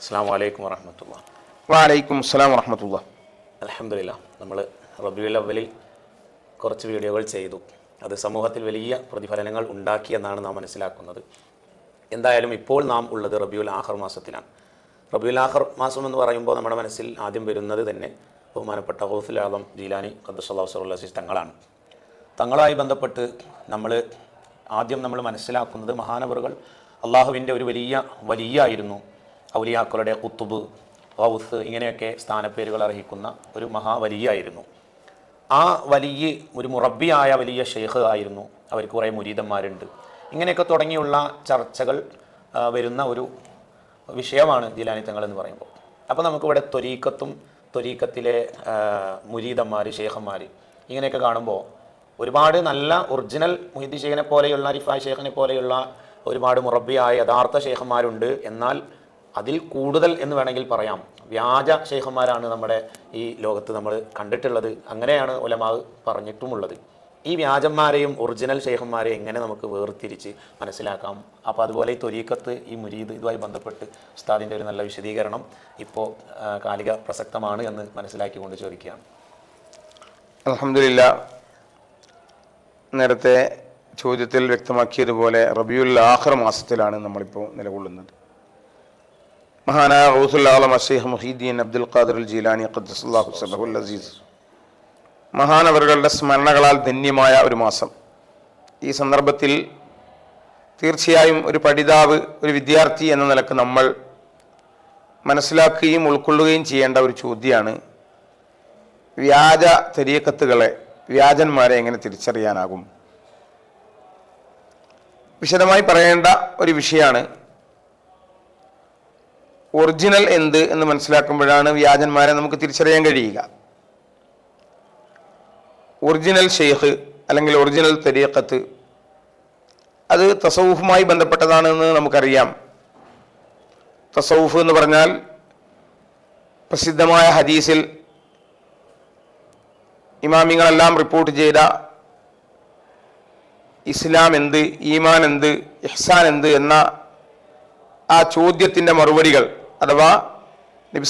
അസ്സാം വലൈക്കും വറഹമത്തുള്ള. വാലൈക്കും അസ്സാം വറഹമത്തുള്ള. അലഹമില്ല നമ്മൾ റബിയുൽ അവലിൽ കുറച്ച് വീഡിയോകൾ ചെയ്തു. അത് സമൂഹത്തിൽ വലിയ പ്രതിഫലനങ്ങൾ ഉണ്ടാക്കിയെന്നാണ് നാം മനസ്സിലാക്കുന്നത്. എന്തായാലും ഇപ്പോൾ നാം ഉള്ളത് റബിയുൽ ആഹർ മാസത്തിലാണ്. റബിയുൽ ആഹർ മാസം എന്ന് പറയുമ്പോൾ നമ്മുടെ മനസ്സിൽ ആദ്യം വരുന്നത് തന്നെ ബഹുമാനപ്പെട്ട ഹൗസുൽ ആദം ജീലാനി ഖദ്ദുസല്ലാഹുസല്ലാസിസ് തങ്ങളാണ്. തങ്ങളുമായി ബന്ധപ്പെട്ട് നമ്മൾ ആദ്യം നമ്മൾ മനസ്സിലാക്കുന്നത് മഹാനവറുകൾ അള്ളാഹുവിന്റെ ഒരു വലിയ വലിയായിരുന്നു. ഔലിയാക്കളുടെ കുത്തുബ് ഹൗസ് ഇങ്ങനെയൊക്കെ സ്ഥാനപ്പേരുകൾ അർഹിക്കുന്ന ഒരു മഹാവലിയായിരുന്നു. ആ വലിയ ഒരു മുറബിയായ വലിയ ഷെയ്ഖ് ആയിരുന്നു. അവർക്ക് കുറേ മുരീതന്മാരുണ്ട് ഇങ്ങനെയൊക്കെ തുടങ്ങിയുള്ള ചർച്ചകൾ വരുന്ന ഒരു വിഷയമാണ് ജിലാനി തങ്ങൾ എന്ന് പറയുമ്പോൾ. അപ്പോൾ നമുക്കിവിടെ ത്വരീക്കത്തും ത്വരീക്കത്തിലെ മുരീതന്മാർ ഷേഖന്മാർ ഇങ്ങനെയൊക്കെ കാണുമ്പോൾ ഒരുപാട് നല്ല ഒറിജിനൽ മുഹിദ് ഷെയ്ഖിനെ പോലെയുള്ള റിഫായ് ഷെയ്ഖിനെ പോലെയുള്ള ഒരുപാട് മുറബിയായ യഥാർത്ഥ ഷെയ്ഖന്മാരുണ്ട് എന്നാൽ അതിൽ കൂടുതൽ എന്ന് വേണമെങ്കിൽ പറയാം. വ്യാജ ഷെയ്ഖന്മാരാണ് നമ്മുടെ ഈ ലോകത്ത് നമ്മൾ കണ്ടിട്ടുള്ളത്. അങ്ങനെയാണ് ഒലമാവ് പറഞ്ഞിട്ടുമുള്ളത്. ഈ വ്യാജന്മാരെയും ഒറിജിനൽ ഷെയ്ഖന്മാരെയും എങ്ങനെ നമുക്ക് വേർതിരിച്ച് മനസ്സിലാക്കാം? അപ്പോൾ അതുപോലെ ഈ തൊരീക്കത്ത് ഈ മുരീദ് ഇതുമായി ബന്ധപ്പെട്ട് ഉസ്താദിന്റെ ഒരു നല്ല വിശദീകരണം ഇപ്പോൾ കാലിക പ്രസക്തമാണ് എന്ന് മനസ്സിലാക്കിക്കൊണ്ട് ചോദിക്കുകയാണ്. അലഹമില്ല നേരത്തെ ചോദ്യത്തിൽ വ്യക്തമാക്കിയതുപോലെ റബിയുൽ ആഖർ മാസത്തിലാണ് നമ്മളിപ്പോൾ നിലകൊള്ളുന്നത്. മഹാനായ ഹൗസുൽ അഷേഹ് മുഹീദ്ദീൻ അബ്ദുൽ ഖാദർ ജീലാനി ഖദ്ദസുല്ലാഹു സലഹുൽ അസീസ്. മഹാനവറുകളുടെ സ്മരണകളാൽ ധന്യമായ ഒരു മാസം. ഈ സന്ദർഭത്തിൽ തീർച്ചയായും ഒരു പഠിതാവ് ഒരു വിദ്യാർത്ഥി എന്ന നിലയ്ക്ക് നമ്മൾ മനസ്സിലാക്കുകയും ഉൾക്കൊള്ളുകയും ചെയ്യേണ്ട ഒരു ചോദ്യമാണ്. വ്യാജ തെരീക്കത്തുകളെ വ്യാജന്മാരെ എങ്ങനെ തിരിച്ചറിയാനാകും? വിശദമായി പറയേണ്ട ഒരു വിഷയമാണ് ഒറിജിനൽ എന്ത് എന്ന് മനസ്സിലാക്കുമ്പോഴാണ് വ്യാജന്മാരെ നമുക്ക് തിരിച്ചറിയാൻ കഴിയുക. ഒറിജിനൽ ഷെയ്ഖ് അല്ലെങ്കിൽ ഒറിജിനൽ തെരീക്കത്ത് അത് തസവുഫുമായി ബന്ധപ്പെട്ടതാണെന്ന് നമുക്കറിയാം. തസൗഫ് എന്ന് പറഞ്ഞാൽ പ്രസിദ്ധമായ ഹദീസിൽ ഇമാമിങ്ങളെല്ലാം റിപ്പോർട്ട് ചെയ്ത ഇസ്ലാം എന്ത് ഈമാൻ എന്ത് ഇഹ്സാൻ എന്ത് എന്ന ആ ചോദ്യത്തിന്റെ മറുപടികൾ അഥവാ നബി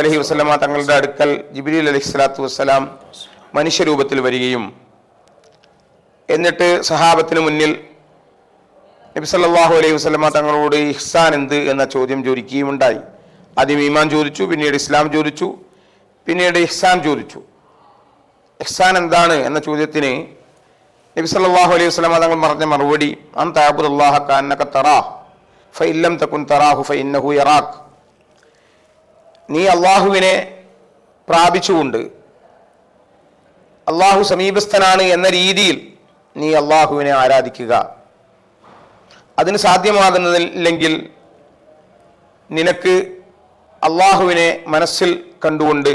അലഹി വസല്ലമ തങ്ങളുടെ അടുക്കൽ ജിബിലി അലഹി സ്വലാത്തു വസ്സലാം മനുഷ്യരൂപത്തിൽ വരികയും എന്നിട്ട് സഹാബത്തിന് മുന്നിൽ നബി സല്ലല്ലാഹു അലൈഹി വസല്ലമ തങ്ങളോട് ഇഹ്സാൻ എന്ത് എന്ന ചോദ്യം ചോദിക്കുകയും ഉണ്ടായി. ആദ്യം ഈമാൻ ചോദിച്ചു പിന്നീട് ഇസ്ലാം ചോദിച്ചു പിന്നീട് ഇഹ്സാൻ ചോദിച്ചു. ഇഹ്സാൻ എന്താണ് എന്ന ചോദ്യത്തിന് നബി സല്ലല്ലാഹു അലൈഹി വസല്ലമ തങ്ങൾ പറഞ്ഞ മറുപടി അൻ തഅബുദല്ലാഹ കഅന്നക തറാ ഫൈല്ലം തക്കുൻ തറാഹു ഫഇന്നഹു യറാക് നീ അള്ളാഹുവിനെ പ്രാപിച്ചുകൊണ്ട് അള്ളാഹു സമീപസ്ഥനാണ് എന്ന രീതിയിൽ നീ അള്ളാഹുവിനെ ആരാധിക്കുക. അതിന് സാധ്യമാകുന്നതില്ലെങ്കിൽ നിനക്ക് അള്ളാഹുവിനെ മനസ്സിൽ കണ്ടുകൊണ്ട്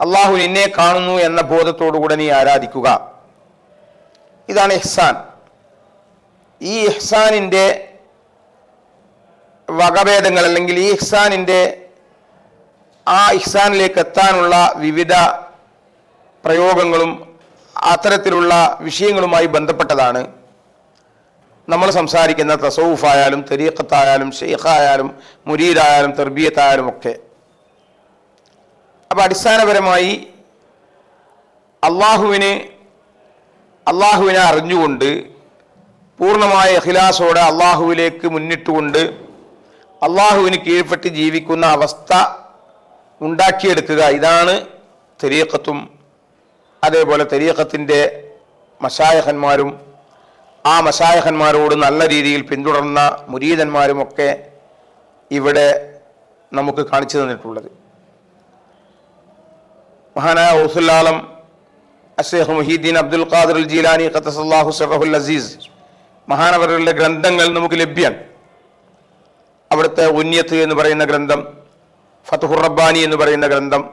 അള്ളാഹു നിന്നെ കാണുന്നു എന്ന ബോധത്തോടുകൂടെ നീ ആരാധിക്കുക. ഇതാണ് ഇഹ്സാൻ. ഈ ഇഹ്സാനിന്റെ വകഭേദങ്ങൾ അല്ലെങ്കിൽ ഈ ഇഹ്സാനിന്റെ ആ ഇഹ്സാനിലേക്ക് എത്താനുള്ള വിവിധ പ്രയോഗങ്ങളും അത്തരത്തിലുള്ള വിഷയങ്ങളുമായി ബന്ധപ്പെട്ടതാണ് നമ്മൾ സംസാരിക്കുന്ന തസൗഫായാലും തെരീഖത്തായാലും ഷെയ്ഖായാലും മുരീദായാലും തെർബിയത്തായാലും ഒക്കെ. അപ്പോൾ അടിസ്ഥാനപരമായി അള്ളാഹുവിന് അള്ളാഹുവിനെ അറിഞ്ഞുകൊണ്ട് പൂർണമായ അഖിലാസോടെ അള്ളാഹുവിലേക്ക് മുന്നിട്ടുകൊണ്ട് അള്ളാഹുവിന് കീഴ്പ്പെട്ട് ജീവിക്കുന്ന അവസ്ഥ ഉണ്ടാക്കിയെടുക്കുക. ഇതാണ് തെരീക്കത്തും അതേപോലെ തെരീക്കത്തിന്റെ മഷായഹന്മാരും ആ മഷായഹന്മാരോട് നല്ല രീതിയിൽ പിന്തുടർന്ന മുരീതന്മാരുമൊക്കെ ഇവിടെ നമുക്ക് കാണിച്ചു തന്നിട്ടുള്ളത്. മഹാനായ ഔസുല്ലാലം അഷേഖ് മുഹീദ്ദീൻ അബ്ദുൽ ഖാദർ അൽ ജീലാനി ഖത്തസല്ലാഹു സറഹുൽ അസീസ് മഹാനവരുടെ ഗ്രന്ഥങ്ങൾ നമുക്ക് ലഭ്യമാണ്. അവിടുത്തെ ഉന്യത്ത് എന്ന് പറയുന്ന ഗ്രന്ഥം ഫത്തുഹുർ റബ്ബാനി എന്ന് പറയുന്ന ഗ്രന്ഥം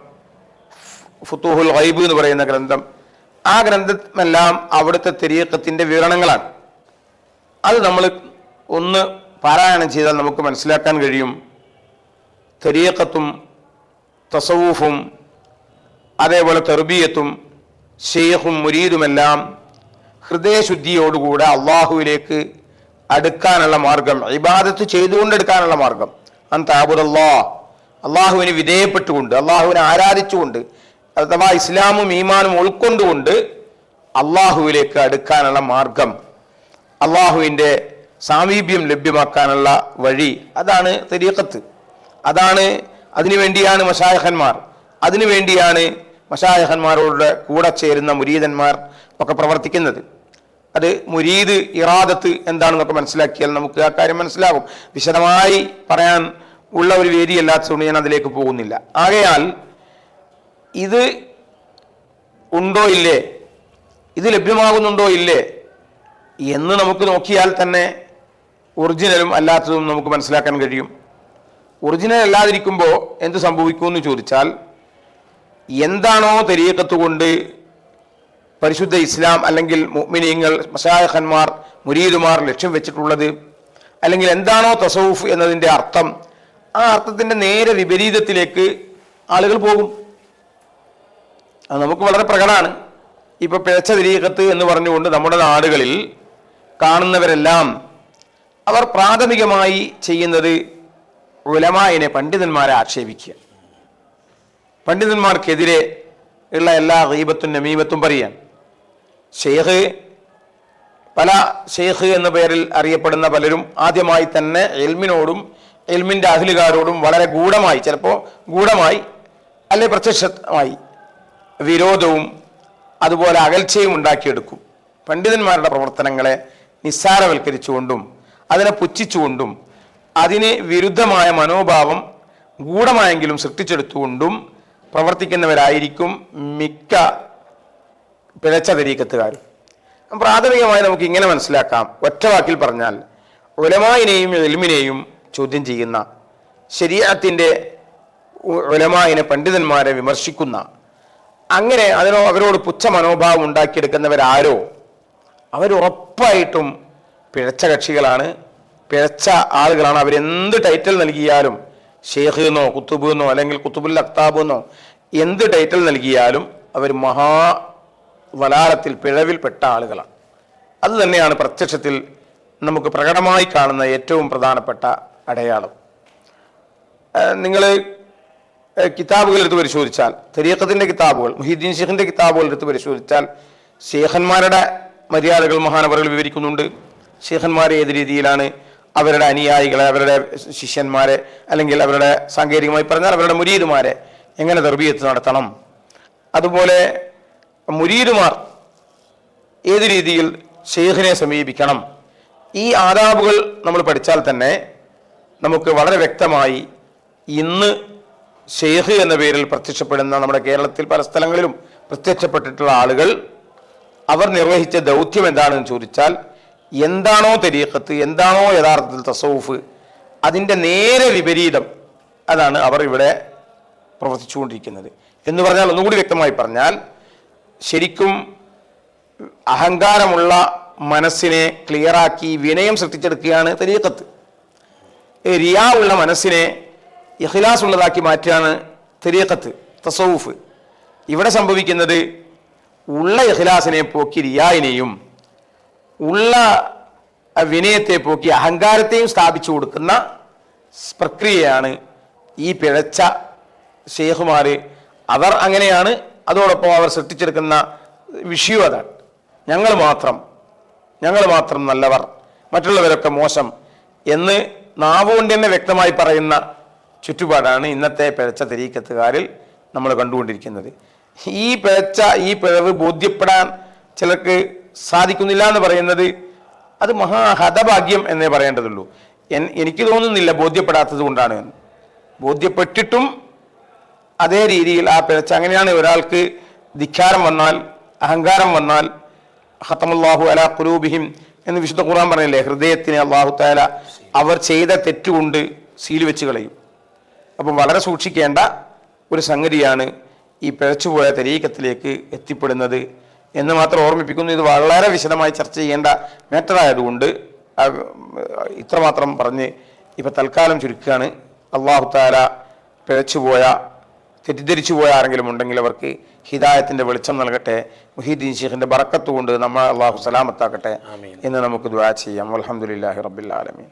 ഫുത്തുഹുൽ ഗൈബ് എന്ന് പറയുന്ന ഗ്രന്ഥം ആ ഗ്രന്ഥമെല്ലാം അവിടുത്തെ തെരീക്കത്തിന്റെ വിവരണങ്ങളാണ്. അത് നമ്മൾ ഒന്ന് പാരായണം ചെയ്താൽ നമുക്ക് മനസ്സിലാക്കാൻ കഴിയും. തെരീക്കത്തും തസവൂഫും അതേപോലെ തെർബീയത്തും ഷെയ്ഖും മുരീദുമെല്ലാം ഹൃദയശുദ്ധിയോടുകൂടെ അള്ളാഹുവിലേക്ക് അടുക്കാനുള്ള മാർഗം ഇബാദത്ത് ചെയ്തുകൊണ്ടെടുക്കാനുള്ള മാർഗം. അൻ താബുദല്ലാ അള്ളാഹുവിന് വിധേയപ്പെട്ടുകൊണ്ട് അള്ളാഹുവിനെ ആരാധിച്ചുകൊണ്ട് അഥവാ ഇസ്ലാമും ഈമാനും ഉൾക്കൊണ്ടുകൊണ്ട് അള്ളാഹുവിലേക്ക് അടുക്കാനുള്ള മാർഗം അള്ളാഹുവിന്റെ സാമീപ്യം ലഭ്യമാക്കാനുള്ള വഴി അതാണ് തെരീക്കത്ത് അതാണ് അതിനുവേണ്ടിയാണ് മഷായഹന്മാർ. അതിനുവേണ്ടിയാണ് മഷായഹന്മാരോട് കൂടെ ചേരുന്ന മുരീദന്മാർ ഒക്കെ പ്രവർത്തിക്കുന്നത്. അത് മുരീദ് ഇറാദത്ത് എന്താണെന്നൊക്കെ മനസ്സിലാക്കിയാൽ നമുക്ക് ആ കാര്യം മനസ്സിലാകും വിശദമായി പറയാൻ ഉള്ള ഒരു വേദിയല്ലാത്തതുകൊണ്ട് ഞാൻ അതിലേക്ക് പോകുന്നില്ല. ആകയാൽ ഇത് ഉണ്ടോ ഇല്ലേ? ഇത് ലഭ്യമാകുന്നുണ്ടോ ഇല്ലേ? എന്ന് നമുക്ക് നോക്കിയാൽ തന്നെ ഒറിജിനലും അല്ലാത്തതും നമുക്ക് മനസ്സിലാക്കാൻ കഴിയും. ഒറിജിനൽ അല്ലാതിരിക്കുമ്പോൾ എന്ത് സംഭവിക്കുമെന്ന് ചോദിച്ചാൽ എന്താണോ തെരീക്കത്ത് കൊണ്ട് പരിശുദ്ധ ഇസ്ലാം അല്ലെങ്കിൽ മുഅ്മിനീങ്ങൾ മസായഹന്മാർ മുരീദുമാർ ലക്ഷ്യം വെച്ചിട്ടുള്ളത് അല്ലെങ്കിൽ എന്താണോ തസവുഫ് എന്നതിന്റെ അർത്ഥം ആ അർത്ഥത്തിന്റെ നേരെ വിപരീതത്തിലേക്ക് ആളുകൾ പോകും. അത് നമുക്ക് വളരെ പ്രകടമാണ്. ഇപ്പൊ പിഴച്ച തിരീകത്ത് എന്ന് പറഞ്ഞുകൊണ്ട് നമ്മുടെ നാടുകളിൽ കാണുന്നവരെല്ലാം അവർ പ്രാഥമികമായി ചെയ്യുന്നത് ഉലമായിനെ പണ്ഡിതന്മാരെ ആക്ഷേപിക്കുക. പണ്ഡിതന്മാർക്കെതിരെ ഉള്ള എല്ലാ റീബത്തും നമീമത്തും പറയാൻ. ഷെയ്ഖ് പല ഷെയ്ഖ് എന്ന പേരിൽ അറിയപ്പെടുന്ന പലരും ആദ്യമായി തന്നെ എൽമിനോടും എൽമിന്റെ അഖിലുകാരോടും വളരെ ഗൂഢമായി ചിലപ്പോൾ ഗൂഢമായി അല്ലെ പ്രത്യക്ഷമായി വിരോധവും അതുപോലെ അകൽച്ചയും ഉണ്ടാക്കിയെടുക്കും. പണ്ഡിതന്മാരുടെ പ്രവർത്തനങ്ങളെ നിസ്സാരവൽക്കരിച്ചുകൊണ്ടും അതിനെ പുച്ഛിച്ചുകൊണ്ടും അതിന് വിരുദ്ധമായ മനോഭാവം ഗൂഢമായെങ്കിലും സൃഷ്ടിച്ചെടുത്തുകൊണ്ടും പ്രവർത്തിക്കുന്നവരായിരിക്കും മിക്ക പിഴച്ച തരീക്കത്തുകാരും പ്രാഥമികമായി നമുക്ക് ഇങ്ങനെ മനസ്സിലാക്കാം. ഒറ്റവാക്കിൽ പറഞ്ഞാൽ ഉലമായിനെയും എൽമിനെയും ചോദ്യം ചെയ്യുന്ന ശരീരത്തിന്റെ ഉലമായിനെ പണ്ഡിതന്മാരെ വിമർശിക്കുന്ന അങ്ങനെ അതിനോ അവരോട് പുച്ഛ മനോഭാവം ഉണ്ടാക്കിയെടുക്കുന്നവരാരോ അവരുറപ്പായിട്ടും പിഴച്ച കക്ഷികളാണ്. പിഴച്ച ആളുകളാണ്. അവരെന്ത് ടൈറ്റിൽ നൽകിയാലും ഷേഖ് എന്നോ കുത്തുബ് എന്നോ അല്ലെങ്കിൽ കുത്തുബുൽ അക്താബ് എന്നോ എന്ത് ടൈറ്റിൽ നൽകിയാലും അവർ മഹാ വലാലത്തിൽ പിഴവിൽപ്പെട്ട ആളുകളാണ്. അത് തന്നെയാണ് പ്രത്യക്ഷത്തിൽ നമുക്ക് പ്രകടമായി കാണുന്ന ഏറ്റവും പ്രധാനപ്പെട്ട അടയാളം. നിങ്ങൾ കിതാബുകൾ എടുത്ത് പരിശോധിച്ചാൽ തെരീക്കത്തിന്റെ കിതാബുകൾ മുഹീദ്ദീൻ ഷെയ്ഖിന്റെ കിതാബുകൾ എടുത്ത് പരിശോധിച്ചാൽ ഷെയ്ഖന്മാരുടെ മര്യാദകൾ മഹാനവറുകൾ വിവരിക്കുന്നുണ്ട്. ഷെയ്ഖന്മാർ ഏത് രീതിയിലാണ് അവരുടെ അനുയായികളെ അവരുടെ ശിഷ്യന്മാരെ അല്ലെങ്കിൽ അവരുടെ സാങ്കേതികമായി പറഞ്ഞാൽ അവരുടെ മുരീദുമാരെ എങ്ങനെ ദർബീയത്ത് നടത്തണം. അതുപോലെ മുരീദുമാർ ഏത് രീതിയിൽ ഷെയ്ഖിനെ സമീപിക്കണം. ഈ ആദാബുകൾ നമ്മൾ പഠിച്ചാൽ തന്നെ നമുക്ക് വളരെ വ്യക്തമായി ഇന്ന് ഷെയ്ഖ് എന്ന പേരിൽ പ്രത്യക്ഷപ്പെടുന്ന നമ്മുടെ കേരളത്തിൽ പല സ്ഥലങ്ങളിലും പ്രത്യക്ഷപ്പെട്ടിട്ടുള്ള ആളുകൾ അവർ നിർവഹിച്ച ദൗത്യം എന്താണെന്ന് ചോദിച്ചാൽ എന്താണോ തെരീക്കത്ത് എന്താണോ യഥാർത്ഥത്തിൽ തസവുഫ് അതിന്റെ നേരെ വിപരീതം അതാണ് അവർ ഇവിടെ പ്രവർത്തിച്ചുകൊണ്ടിരിക്കുന്നത്. എന്ന് പറഞ്ഞാൽ ഒന്നുകൂടി വ്യക്തമായി പറഞ്ഞാൽ ശരിക്കും അഹങ്കാരമുള്ള മനസ്സിനെ ക്ലിയറാക്കി വിനയം സൃഷ്ടിച്ചെടുക്കുകയാണ് തെരീക്കത്ത് റിയാ ഉള്ള മനസ്സിനെ ഇഖ്ലാസ് ഉള്ളതാക്കി മാറ്റുകയാണ് തെരീക്കത്ത് തസവുഫ് ഇവിടെ സംഭവിക്കുന്നത് ഉള്ള ഇഖ്ലാസിനെ പോക്കി റിയായിനെയും ഉള്ള വിനയത്തെ പോക്കി അഹങ്കാരത്തെയും സ്ഥാപിച്ചു കൊടുക്കുന്ന പ്രക്രിയയാണ് ഈ പിഴച്ച ഷെയ്ഖുമാർ അവർ അങ്ങനെയാണ് അതോടൊപ്പം അവർ സൃഷ്ടിച്ചെടുക്കുന്ന വിഷയം അതാണ്. ഞങ്ങൾ മാത്രം ഞങ്ങൾ മാത്രം നല്ലവർ മറ്റുള്ളവരൊക്കെ മോശം എന്ന് നാവുകൊണ്ട് തന്നെ വ്യക്തമായി പറയുന്ന ചുറ്റുപാടാണ് ഇന്നത്തെ പിഴച്ച തെരീക്കത്തുകാരിൽ നമ്മൾ കണ്ടുകൊണ്ടിരിക്കുന്നത്. ഈ പിഴച്ച ഈ പിഴവ് ബോധ്യപ്പെടാൻ ചിലർക്ക് സാധിക്കുന്നില്ല എന്ന് പറയുന്നത് അത് മഹാ ഹതഭാഗ്യം എന്നേ പറയേണ്ടതുള്ളൂ. എനിക്ക് തോന്നുന്നില്ല ബോധ്യപ്പെടാത്തത് കൊണ്ടാണ് എന്ന്. ബോധ്യപ്പെട്ടിട്ടും അതേ രീതിയിൽ ആ പിഴച്ച അങ്ങനെയാണ് ഒരാൾക്ക് ധിക്കാരം വന്നാൽ അഹങ്കാരം വന്നാൽ ഹത്തമുല്ലാഹു അലാ കുലൂബിഹിം എന്ന് വിശുദ്ധ ഖുർആൻ ഹൃദയത്തിനെ അള്ളാഹു താല അവർ ചെയ്ത തെറ്റുകൊണ്ട് സീൽ വെച്ച് കളയും. അപ്പം വളരെ സൂക്ഷിക്കേണ്ട ഒരു സംഗതിയാണ് ഈ പിഴച്ചുപോയ തെരീക്കത്തിലേക്ക് എത്തിപ്പെടുന്നത് എന്ന് മാത്രം ഓർമ്മിപ്പിക്കുന്നു. ഇത് വളരെ വിശദമായി ചർച്ച ചെയ്യേണ്ട മാറ്ററായതുകൊണ്ട് ഇത്രമാത്രം പറഞ്ഞ് ഇപ്പം തൽക്കാലം ചുരുക്കുകയാണ്. അള്ളാഹു താല പിഴച്ചുപോയ തെറ്റിദ്ധരിച്ചു പോയ ആരെങ്കിലും ഉണ്ടെങ്കിൽ അവർക്ക് ഹിദായത്തിന്റെ വെളിച്ചം നൽകട്ടെ മുഹീദ്ദീൻ ഷെയ്ഖിന്റെ ബറക്കത്ത് കൊണ്ട് നമ്മൾ അള്ളാഹു സലാമത്താക്കട്ടെ എന്ന് നമുക്ക് ദുആ ചെയ്യാം. അലഹമുല്ലാഹി റബ്ബിൽ ആലമീൻ.